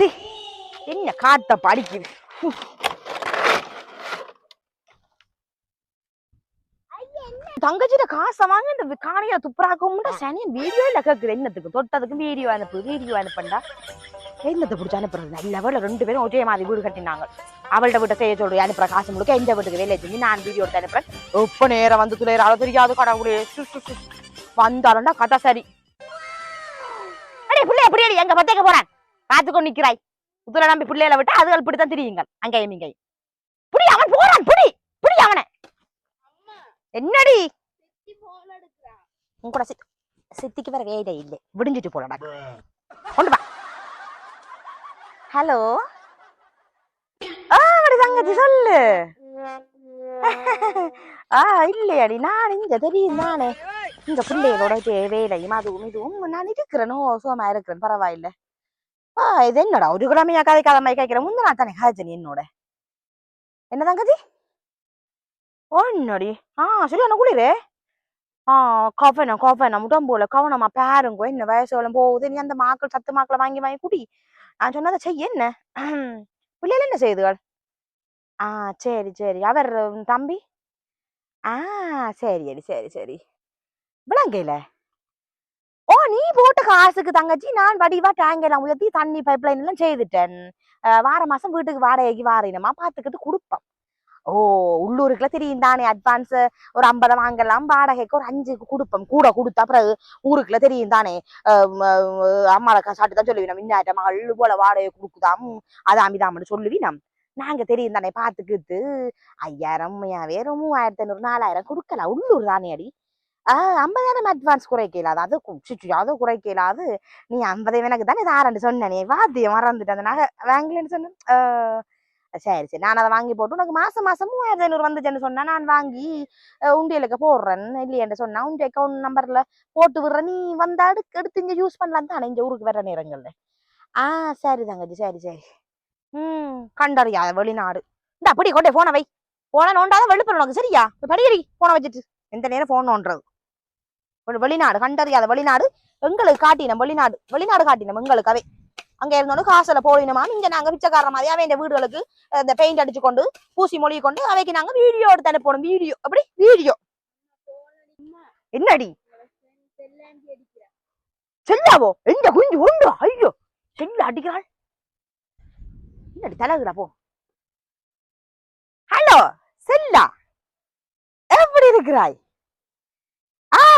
C என்ன காத்த படிக்குது தங்கச்சிட்ட காசை வாங்க இந்த காணியில துப்புராக்கமுண்டா சனியன் வீடியோ இல்ல கேக்குது என்னத்துக்கு? தொட்டதுக்கு வீடியோ அனுப்பு வீடியோ அனுப்பண்டா. என்னத்தை பிடிச்சி அனுப்புறது? நல்ல வேலை ரெண்டு பேரும் ஒரே மாதிரி வீடு கட்டினாங்க. அவள்கிட்ட விட்ட செய்ய சொல்லி அனுப்புற காசு முழுக்க எந்த வீட்டுக்கு வேலை செஞ்சு நான் வீடியோ எடுத்து அனுப்புறேன். ரொம்ப நேரம் வந்து துளையிற தெரியாது கடவுளே. வந்தாலும்டா கதை சரி. அடே பிள்ளை எப்படி எங்க பத்தேக்க போறேன்? காத்துக்கொண்டு நிக்கிறாய். புத்துல நம்பி பிள்ளைகளை விட்டு அதுகள் இப்படித்தான் திரியுங்கள். அங்கேயும் இங்கேயும். புடி அவன் போறான் புடி புடி அவனை. என்னடி? உன் கூட சித் சித்திக்கு வேற வேலை இல்லை. விடிஞ்சிட்டு போலடா. கொண்டு வா. ஹலோ? ஆ தங்கச்சி சொல்லு. ஆ இல்லையாடி நான் இங்க தெரியும் தானே இந்த பிள்ளைகளோட வேலையும் அதுவும் இதுவும் நான் இருக்கிறேனோ சோமா இருக்கிறேன் பரவாயில்ல. ஆ இது என்னடா ஒரு கிழமையா கதை கதை மாதிரி கேட்கிறேன் முந்த நான் தானே ஹாஜனி என்னோட என்ன தங்கச்சி ஒன்னடி ஆ சரியான குளிரே ஆ கவனம் கவனம் உடம்புல கவனமா பாருங்க என்ன வயசோலம் போகுது நீ அந்த மாக்கள் சத்து மாக்களை வாங்கி வாங்கி குடி நான் சொன்னதை செய்ய என்ன பிள்ளைகள் என்ன செய்யுதுகள் ஆ சரி சரி அவர் தம்பி ஆ சரி அடி சரி சரி விளங்கையில ஓ நீ போட்ட காசுக்கு தங்கச்சி நான் வடிவா டேங்க் எல்லாம் உயர்த்தி தண்ணி பைப் லைன் எல்லாம் செய்துட்டேன். வார மாசம் வீட்டுக்கு வாடகைக்கு வாரினமா பாத்துக்கிட்டு கொடுப்போம். ஓ உள்ளூருக்குல தெரியும் தானே அட்வான்ஸ் ஒரு ஐம்பதை வாங்கலாம் வாடகைக்கு ஒரு அஞ்சுக்கு கொடுப்போம். கூட கொடுத்தா பிறகு ஊருக்குள்ள தெரியும் தானே. அம்மாவை சாட்டு தான் சொல்லுவீங்க மின்னாட்ட மகள் போல வாடகை கொடுக்குதாம். அது அமிதாமன்னு சொல்லுவினம். நாங்க தெரியும் தானே பாத்துக்கிட்டு ஐயாயிரம் வேற மூவாயிரத்தி ஐநூறு நாலாயிரம் கொடுக்கல உள்ளூர் தானே அடி ஐம்பதாயிரம் அட்வான்ஸ் குறைக்கலாது அது கு- சுச்சு அது குறைக்கலாது நீ ஐம்பதாயிரம் எனக்கு தானே தாரண்டு நீ வாத்தியம் மறந்துட்டு அந்த நகை வாங்கலன்னு சொன்னேன். ஆஹ் சரி சரி நான் அதை வாங்கி போட்டு உனக்கு மாசம் மாசம் மூவாயிரத்தி ஐநூறு வந்துச்சுன்னு சொன்னா நான் வாங்கி உண்டியலுக்கு போடுறேன் இல்லையென்று சொன்னா உண்டிய அக்கௌண்ட் நம்பர்ல போட்டு விடுறேன். நீ வந்தா எடுத்து எடுத்து இங்க யூஸ் பண்ணலாம் தானே இங்க ஊருக்கு வர நேரங்கள்ல. ஆ சரி தங்கச்சி சரி சரி. ம் கண்டறியாத வெளிநாடு. இந்த அப்படி கொண்டே போனை வை. போன நோண்டாத வெளுப்பல் உனக்கு சரியா? படிக்கிறீ படிக்கடி போனை வச்சுட்டு. எந்த நேரம் போன் நோண்டுறது? வெளிநாடு கண்டறியாத வெளிநாடு எங்களுக்கு காட்டினம் வெளிநாடு வெளிநாடு காட்டினம் எங்களுக்கு அவை. அங்க இருந்தோன்னு காசுல போயினமா? இங்க நாங்க பிச்சைக்கார மாதிரி அவன் வீடுகளுக்கு இந்த பெயிண்ட் அடிச்சு கொண்டு பூசி மொழி கொண்டு அவைக்கு நாங்க வீடியோ எடுத்து அனுப்பணும் வீடியோ அப்படி வீடியோ என்னடி? செல்லாவோ? எந்த குஞ்சு உண்டு ஐயோ செல்ல அடிக்கிறாள். என்னடி தலகுடா போ? ஹலோ செல்லா. எப்படி இருக்கிறாய்?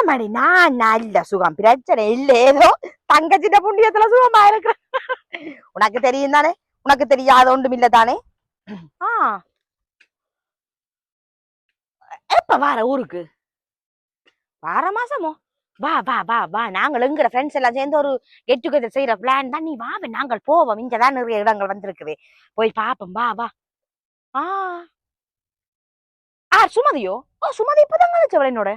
மணி நான் நல்ல சுகம் பிரச்சனை இல்லை ஏதோ தங்கச்சிட்ட புண்ணியத்துல சுகமா இருக்கிற உனக்கு தெரியும் தானே உனக்கு தெரியாத ஒன்றும் இல்ல தானே ஆ எப்ப வார ஊருக்கு வார மாசமோ வா வா வா வா நாங்கள் எங்கிற ஃப்ரெண்ட்ஸ் எல்லாம் சேர்ந்து ஒரு கெட் டுகெதர் செய்யற பிளான் தான் நீ வா நாங்கள் போவோம் இங்கதான் நிறைய இடங்கள் வந்திருக்குது போய் பாப்போம் வா வா ஆ ஆ சுமதியோ ஓ சுமதி இப்பதான் கழிச்சவள் என்னோட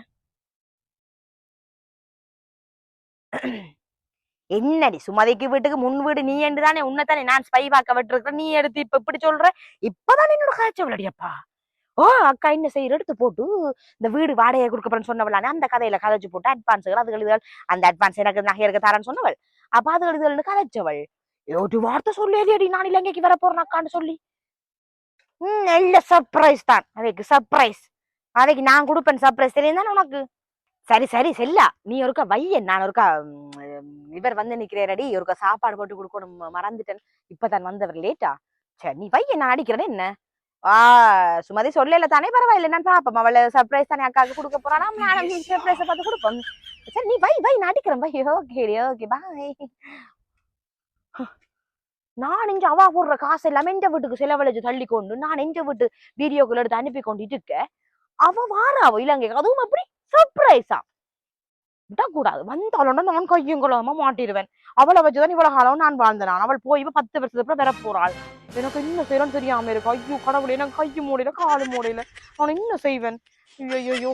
என்னடி சுமதிக்கு வீட்டுக்கு முன் வீடு நீ என்று தானே உன்னைத்தானே நான் ஸ்பை பார்க்க விட்டுருக்கேன் நீ எடுத்து இப்ப இப்படி சொல்ற? இப்பதான் என்னோட காய்ச்சல் அப்பா. ஓ அக்கா என்ன செய்யற? எடுத்து போட்டு இந்த வீடு வாடகை கொடுக்கப்படுன்னு சொன்னவளானே அந்த கதையில கதைச்சு போட்டு அட்வான்ஸுகள் அது எழுதுகள் அந்த அட்வான்ஸ் எனக்கு நகை இருக்க தரேன்னு சொன்னவள். அப்ப அது எழுதுகள்னு கதைச்சவள். ஒரு வார்த்தை சொல்லேடி நான் இலங்கைக்கு வர போறேன் அக்கான்னு சொல்லி. ம் நல்ல சர்ப்ரைஸ் தான். அவைக்கு சர்ப்ரைஸ் அவைக்கு நான் கொடுப்பேன் சர்ப்ரைஸ் தெரியும் தானே உனக்கு? சரி சரி செல்லா. நீ ஒருக்கா வையன். நான் ஒருக்கா இவர் வந்து நிக்கிறேரடி ஒருக்கா சாப்பாடு போட்டு கொடுக்கணும். மறந்துட்டேன். இப்பதான் வந்தவர் லேட்டா. சரி நீ வையன். நான் அடிக்கிறேன். என்ன? ஆ சுமதி சொல்லல தானே. பரவாயில்ல. நான் பாப்போம். அவளை சர்ப்ரைஸ் தானே அக்காவுக்கு கொடுக்க போறானா நானும் சர்ப்ரைஸ பார்த்து கொடுப்போம். சரி நீ வை வை. நான் அடிக்கிறேன். வை. ஓகே ஓகே பாய் நான் இங்க அவா போடுற காசு எல்லாமே எந்த வீட்டுக்கு செலவழிச்சு தள்ளி கொண்டு நான் எந்த வீட்டு வீடியோக்கள் எடுத்து அனுப்பி கொண்டு இருக்க அவ வாரா அவ இலங்கைக்கு அதுவும் அப்படி சர்ப்ரைஸா விடக்கூடாது. வந்தாலும் நான் கையும் கொள்ளாம மாட்டிடுவேன். அவளை வச்சுதான் இவ்வளவு காலம் நான் வாழ்ந்தனான் அவள் போய் இப்ப பத்து வருஷத்துக்கு அப்புறம் வர போறாள் எனக்கு என்ன செய்யறோம் தெரியாம இருக்கு? ஐயோ கடவுளே எனக்கு கையும் மூடையில காலு மூடையில நான் என்ன செய்வேன்? ஐயோ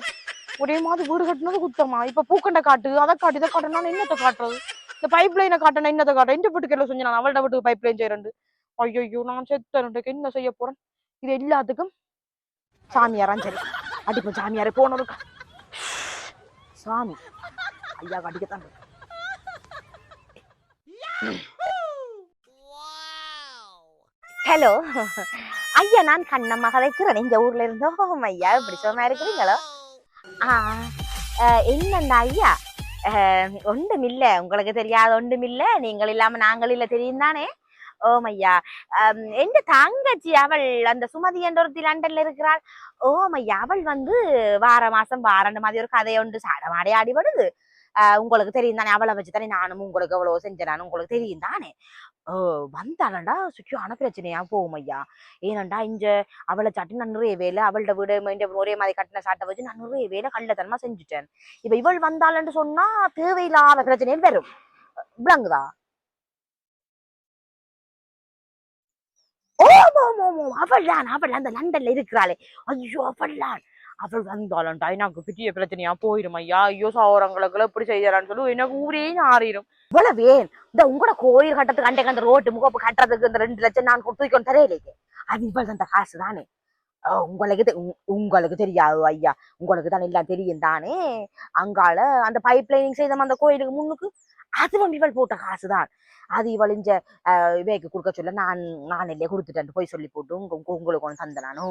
ஒரே மாதிரி வீடு கட்டினது குத்தமா? இப்ப பூக்கண்டை காட்டு அதை காட்டு இதை காட்டு நான் என்னத்தை காட்டுறது? இந்த பைப் லைனை காட்டணும் என்னத்தை காட்ட இந்த வீட்டுக்கு எல்லாம் செஞ்சு நான் அவள்கிட்ட வீட்டுக்கு பைப் லைன் செய்யறேன் ஐயோ நான் செத்தனுக்கு என்ன செய்ய போறேன்? இது எல்லாத்துக்கும் சாமியாரான் சரி. அடிப்போம் சாமியாரே போனோம். சாமி. ஐயா கடிக்கத்தான் ஹலோ ஐயா நான் கண்ணம்மா கதைக்கிறேன் இந்த ஊர்ல இருந்தோம் ஐயா இப்படி சும்மா இருக்கிறீங்களோ? ஆ அஹ், என்னண்டா ஐயா? அஹ், ஒன்றுமில்ல உங்களுக்கு தெரியாத ஒன்றுமில்ல நீங்கள் இல்லாம நாங்கள் இல்லை தெரியும் தானே ஓம் ஐயா. அம், எந்த தங்கச்சி அவள் அந்த சுமதி என்ற ஒருத்தி லண்டன்ல இருக்கிறாள். ஓம் ஐயா அவள் வந்து வார மாசம் வாரண்டு மாதிரி ஒரு கதை ஒன்று சாடமாடி ஆடிபடுது உங்களுக்கு தெரியும் தானே அவளை வச்சு தானே நானும் உங்களுக்கு எவ்வளவு செஞ்சேன் உங்களுக்கு தெரியும் தானே? ஓ வந்தாளண்டா சுக்கியான பிரச்சனையா? போகும் ஐயா. ஏனண்டா இங்க அவளை சாட்டி நான் வேலை அவளோட வீடு இந்த ஒரே மாதிரி கட்டின சாட்டை வச்சு நான் வேலை கள்ளத்தனமா செஞ்சுட்டேன். இப்ப இவள் வந்தாளன்னு சொன்னா தேவையில்லாத பிரச்சனையும் வரும். விளங்குதா? ஓம் அவள்தான் அவள் அந்த லண்டன்ல இருக்கிறாளே. ஐயோ அவள்தான். அவள் வந்தாளன்டா எனக்கு பெரிய பிரச்சனையா போயிரும். ஐயா ஐயோ சௌரங்களுக்கு எப்படி செய்யறான்னு சொல்லி எனக்கு ஊரே ஆறிடும் இவ்வளவு வேன் இந்த உங்களோட கோயில் கட்டத்துக்கு அண்டைக்கு அந்த ரோட்டு முகப்பு கட்டுறதுக்கு இந்த ரெண்டு லட்சம் நான் கொடுத்துக்கணும் தெரியலையே. அது இவள் அந்த காசு தானே. உங்களுக்கு உங்களுக்கு தெரியாது ஐயா. உங்களுக்கு தான் எல்லாம் தெரியும் தானே. அங்கால அந்த பைப் லைனிங் செய்த அந்த கோயிலுக்கு முன்னுக்கு அதுவும் இவள் போட்ட காசுதான். அது இவள் இஞ்ச அஹ், இவைக்கு கொடுக்க சொல்ல நான் நான் இல்லையே கொடுத்துட்டேன் போய் சொல்லி போட்டு உங்க உங்களுக்கு ஒன்று தந்த நானோ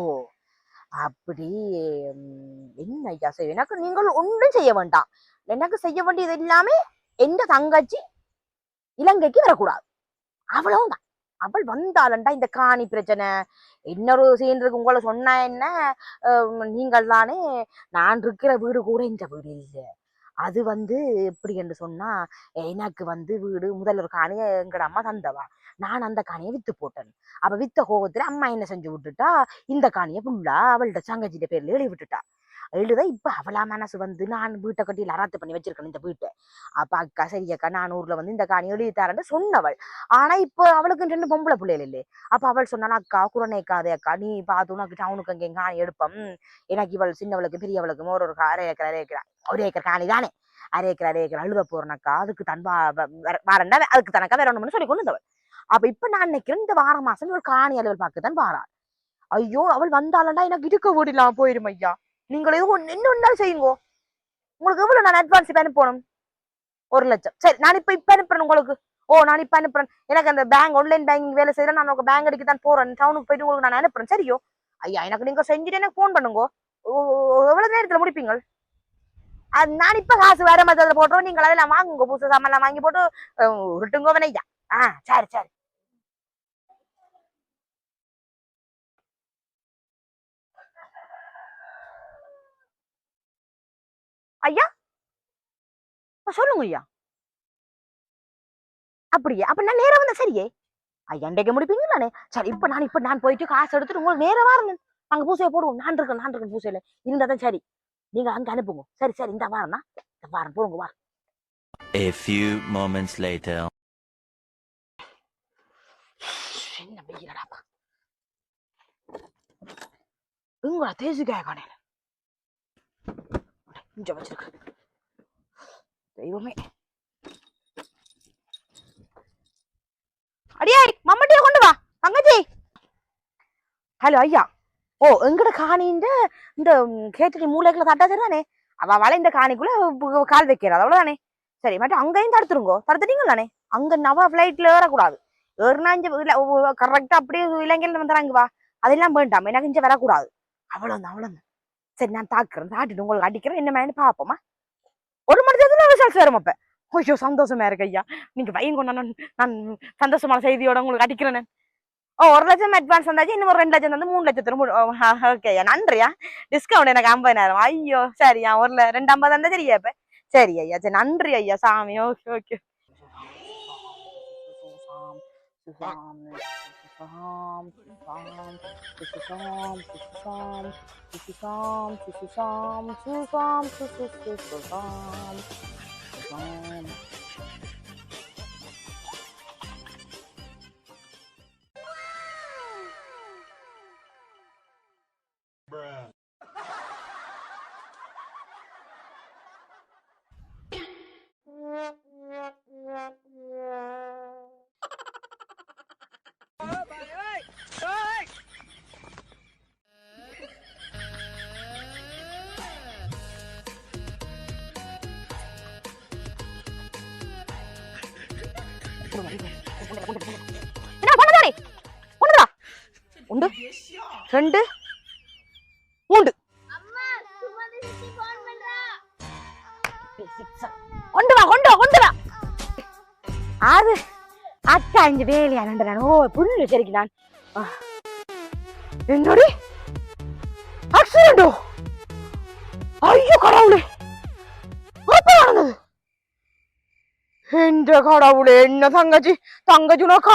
அப்படி என்ன ஐயா செய்ய எனக்கு நீங்கள் ஒன்றும் செய்ய வேண்டாம். எனக்கு செய்ய வேண்டியது எல்லாமே எந்த தங்கச்சி இலங்கைக்கு வரக்கூடாது. அவ்வளவுதான். அவள் வந்தாலண்டா இந்த காணி பிரச்சனை. இன்னொரு சீன்றதுக்கு உங்களை சொன்னா என்ன? அஹ் நீங்கள் தானே நான் இருக்கிற வீடு கூட இந்த வீடு இல்லை. அது வந்து எப்படி என்று சொன்னா எனக்கு வந்து வீடு முதல்ல ஒரு காணியை எங்கட அம்மா தந்தவா. நான் அந்த காணியை வித்து போட்டேன். அப்ப வித்த கோபத்துல அம்மா என்ன செஞ்சு விட்டுட்டா இந்த காணியை ஃபுல்லாக அவள்கிட்ட சங்கச்சிட்ட பேர்ல எழுதி விட்டுட்டா. எழுத இப்ப அவளா மனசு வந்து நான் வீட்டை கட்டி அராத்து பண்ணி வச்சிருக்கேன் இந்த வீட்டை. அப்ப அக்கா சரி அக்கா நான் ஊர்ல வந்து இந்த காணி எழுதி தரேன்னு சொன்னவள். ஆனா இப்போ அவளுக்கு ரெண்டு பொம்பளை பிள்ளைகள் இல்லை. அப்ப அவள் சொன்னா அக்கா குரணைக்காதே அக்கா நீ பார்த்து உனக்கு டவுனுக்கு அங்கே காணி எடுப்பம். எனக்கு இவள் சின்னவளுக்கு பெரியவளுக்கு ஒரு ஒரு அரை ஏக்கர் அரை ஏக்கர் ஒரு ஏக்கர் காணி தானே. அரை ஏக்கர் அரை ஏக்கர் அழுத போறனக்கா அதுக்கு தன் வாரண்டா அதுக்கு தனக்கா வேற ஒண்ணுன்னு சொல்லி கொண்டு வந்தவள். அப்ப இப்ப நான் நினைக்கிறேன் இந்த வார மாசம் இவள் காணி அலுவல் பார்க்கத்தான் வாரா ஐயோ அவள் வந்தாளண்டா எனக்கு இருக்க ஓடிலாம் போயிரும் ஐயா. நீங்கள் எதுவும் இன்னொன்னு செய்யுங்கோ. உங்களுக்கு எவ்வளவு நான் அட்வான்ஸ் இப்போ அனுப்பணும்? ஒரு லட்சம். சரி நான் இப்ப இப்ப அனுப்புறேன் உங்களுக்கு. ஓ நான் இப்ப அனுப்புறேன். எனக்கு அந்த பேங்க் ஆன்லைன் பேங்கிங் வேலை செய்யறேன் நான் உங்களுக்கு பேங்க் அடிக்க தான் போறேன். டவுனுக்கு போயிட்டு உங்களுக்கு நான் அனுப்புறேன். சரியோ? ஐயா எனக்கு நீங்க செஞ்சுட்டு எனக்கு ஃபோன் பண்ணுங்க. ஓ, எவ்வளவு நேரத்துல முடிப்பீங்க அது நான் இப்ப காசு வேற மாதிரி போட்டுருவோம் நீங்கள் அதெல்லாம் வாங்குங்க. புதுசு சாமான் வாங்கி போட்டு அஹ், வேணையா ஆ சரி சரி. ஐயா சொல்லுங்க ஐயா. அப்படியே அப்ப நான் நேரா வந்தா சரியே? ஐயா இன்றைக்கு முடிப்பீங்க நானே சரி இப்ப நான் இப்ப நான் போயிட்டு காசு எடுத்துட்டு உங்களுக்கு நேரா வரணும் அங்க பூசையை போடுவோம். நான் இருக்கேன் நான் இருக்கேன் பூசையில. இருந்தா தான் சரி. நீங்க அங்க அனுப்புங்க. சரி சரி இந்த வாரம்னா இந்த வாரம் போடுங்க வாரம் A few moments later. என்ன வெயிலடாப்பா உங்களா தேசிக்காய காணையில இங்க வச்சிருக்க. தெய்வமே. அடியே மம்மட்டியை கொண்டு வா தங்கச்சி. ஹலோ ஐயா. ஓ எங்கட காணின்ற இந்த கேட்டடி மூளைக்குள்ள தட்டா சரிதானே அவ அவளை இந்த காணிக்குள்ள கால் வைக்கிறாள் அவ்வளவுதானே? சரி மட்டும் அங்கேயும் தடுத்துருங்கோ. தடுத்துட்டீங்களானே? அங்க நவ ஃபிளைட்ல ஏறக்கூடாது. ஏறினா இங்க கரெக்டா அப்படியே இலங்கையில வந்துறாங்க வா. அதெல்லாம் வேண்டாம் எனக்கு இங்க வரக்கூடாது. அவ்வளவுதான் அவ்வளவுதான். சரி நான் தாக்குறேன் தாட்டிட்டு உங்களுக்கு அடிக்கிறேன் என்ன மேனு பார்ப்போமா? ஒரு மணி நேரத்தில் ரிசல்ட்ஸ் வரும் அப்ப. ஐயோ சந்தோஷமா இருக்கு ஐயா. நீங்க பையன் நான் நான் சந்தோஷமான செய்தியோட உங்களுக்கு அடிக்கிறேன். ஓ ஒரு லட்சம் அட்வான்ஸ் வந்தாச்சு இன்னும் ஒரு ரெண்டு லட்சம் வந்து மூணு லட்சத்துல ஓகேயா நன்றியா. டிஸ்கவுண்ட் எனக்கு ஐம்பதாயிரம் ஐயோ சரியா ஒரு ல- ரெண்டு ஐம்பது இருந்தா சரியா இப்ப? சரி ஐயா சரி நன்றி ஐயா சாமி ஓகே ஓகே. சாமி Pam, pam, susam, susam, susam, susam, susam, susam, susam, susam, susam. ரெண்டு மூன்று கொண்டு வா கொண்டு வா கொண்டு வா அது அக்கா இங்க வேலையா நன்றேன் ஓ புல்லு சரிக்கு நான் என்னடி ஆக்சிடென்டோ ஐயோ கடவுளே அப்ப நடந்தது എന്റെ കടവുളെ എന്നെ തങ്കച്ചി തങ്കച്ചി ഉനക്ക്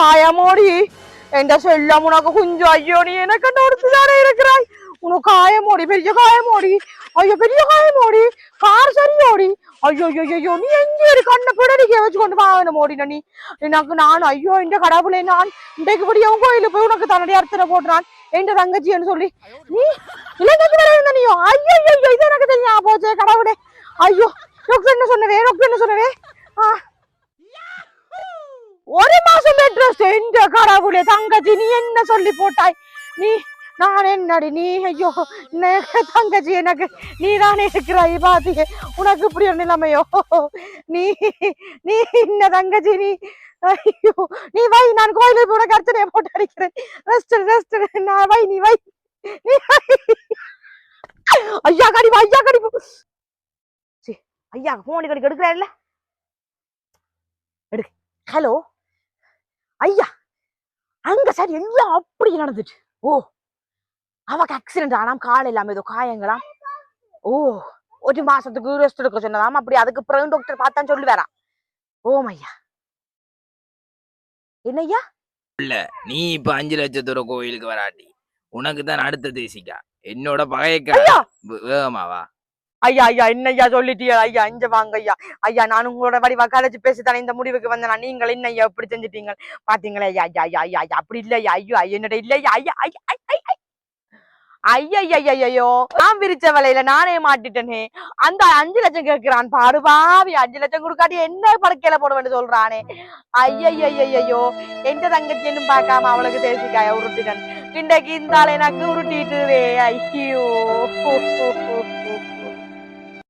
என்ற செல்லம் உனக்கு கொஞ்சம் ஐயோ நீ எனக்கு ஒருத்தானே இருக்கிறாய் உனக்கு காயமோடி பெரிய காயமோடி ஐயோ பெரிய காயமோடி கார் சரியோடி ஐயோ ஐயோ ஐயோ நீ எங்கே இரு கண்ணை பிடடிக்க வச்சுக்கொண்டு வாகனம் ஓடின நீ எனக்கு நான் ஐயோ என்ற கடவுளே நான் இன்றைக்கு படி அவன் கோயிலுக்கு போய் உனக்கு தன்னுடைய அர்த்தனை போடுறான் என்ற தங்கச்சின்னு சொல்லி நீ இலங்கைக்கு வர இருந்த நீயோ ஐயோ ஐயோ இது எனக்கு தெரியும் போச்சே கடவுளே ஐயோ என்ன சொன்னவே என்ன சொன்னவே கடவுளே தங்கச்சி நீ என்ன சொல்லி போட்டாய்? நீ நான் என்னடி நீ ஐயோ தங்கச்சி எனக்கு நீ தானே இருக்கிறாய் பாத்தியே உனக்கு இப்படி ஒரு நிலைமையோ? நீ நீ என்ன தங்கச்சி நீ ஐயோ நீ வை நான் கோயிலுக்கு போய் உனக்கு அர்ச்சனையை போட்டு அடிக்கிறேன். ரெஸ்ட் ரெஸ்ட் நான் வை நீ வை. நீ ஐயா கடி ஐயா கடிப்பு. சி, ஐயா போன் கடி எடுக்கிறாருல்ல? எடுக்கு ஹலோ? ஐயா அங்க சரி எல்லாம் அப்படி நடந்துட்டு ஓ அவக்கு ஆக்சிடென்ட் ஆனாம் கால் இல்லாம ஏதோ காயங்களாம். ஓ ஒரு மாசத்துக்கு ரெஸ்ட் எடுக்க சொன்னதாம். அப்படி அதுக்கு பிறகு டாக்டர் பார்த்தான் சொல்லி வரான் ஓம் ஐயா என்னய்யா நீ இப்ப அஞ்சு லட்சத்தோட கோயிலுக்கு வராட்டி. உனக்கு தான் அடுத்த தேசிக்கா என்னோட பகையக்கா. வேகமாவா ஐயா ஐயா என்னய்யா சொல்லிட்டியா? ஐயா இங்க வாங்க ஐயா. ஐயா நான் உங்களோட வடிவா கலைச்சு பேசித்தானே இந்த முடிவுக்கு வந்தேன். நீங்கள் என்ன ஐயா இப்படி செஞ்சிட்டீங்க? பாத்தீங்களா? ஐயா ஐயா ஐயா ஐயா ஐயா அப்படி இல்லையா? ஐயோ ஐயா என்னோட இல்லையா? ஐயா ஐயா ஐயா ஐயா ஐயோ. நான் விரிச்ச வலையில நானே மாட்டிட்டேனே. அந்த அஞ்சு லட்சம் கேட்கிறான் பாடுபாவி அஞ்சு லட்சம் கொடுக்காட்டி என்ன படுக்கையில போடுவேன்னு சொல்றானே. ஐயையோ ஐயா எந்த தங்கச்சின்னு பார்க்காம அவளுக்கு தேசிக்காய உருட்டிடன் இன்றைக்கு இந்த ஆள் எனக்கு உருட்டிட்டுவே ஐயோ.